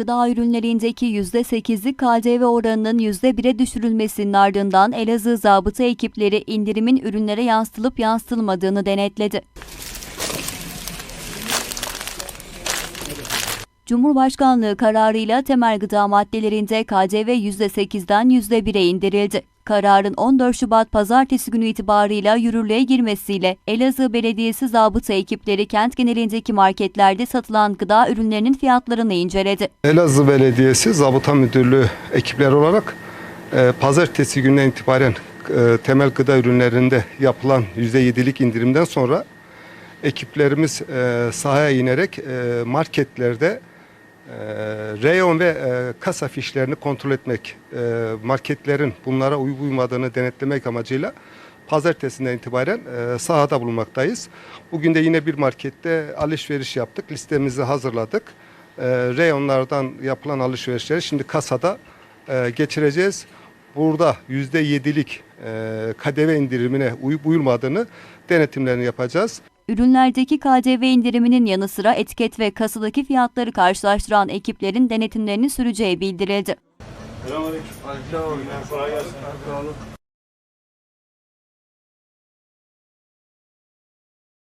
gıda ürünlerindeki %8'lik KDV oranının %1'e düşürülmesinin ardından Elazığ zabıta ekipleri indirimin ürünlere yansıtılıp yansıtılmadığını denetledi. Cumhurbaşkanlığı kararıyla temel gıda maddelerinde KDV %8'den %1'e indirildi. Kararın 14 Şubat pazartesi günü itibarıyla yürürlüğe girmesiyle Elazığ Belediyesi zabıta ekipleri kent genelindeki marketlerde satılan gıda ürünlerinin fiyatlarını inceledi. Elazığ Belediyesi Zabıta Müdürlüğü ekipleri olarak e, pazartesi günden itibaren e, temel gıda ürünlerinde yapılan %7'lik indirimden sonra ekiplerimiz e, sahaya inerek e, marketlerde e, reyon ve e, kasa fişlerini kontrol etmek, e, marketlerin bunlara uyup uymadığını denetlemek amacıyla pazartesinden itibaren e, sahada bulunmaktayız. Bugün de yine bir markette alışveriş yaptık, listemizi hazırladık. E, reyonlardan yapılan alışverişleri şimdi kasada e, geçireceğiz. Burada %7'lik e, KDV indirimine uyup uyulmadığını denetimlerini yapacağız. Ürünlerdeki KDV indiriminin yanı sıra etiket ve kasadaki fiyatları karşılaştıran ekiplerin denetimlerinin süreceği bildirildi. Selamünaleyküm. Gelsin.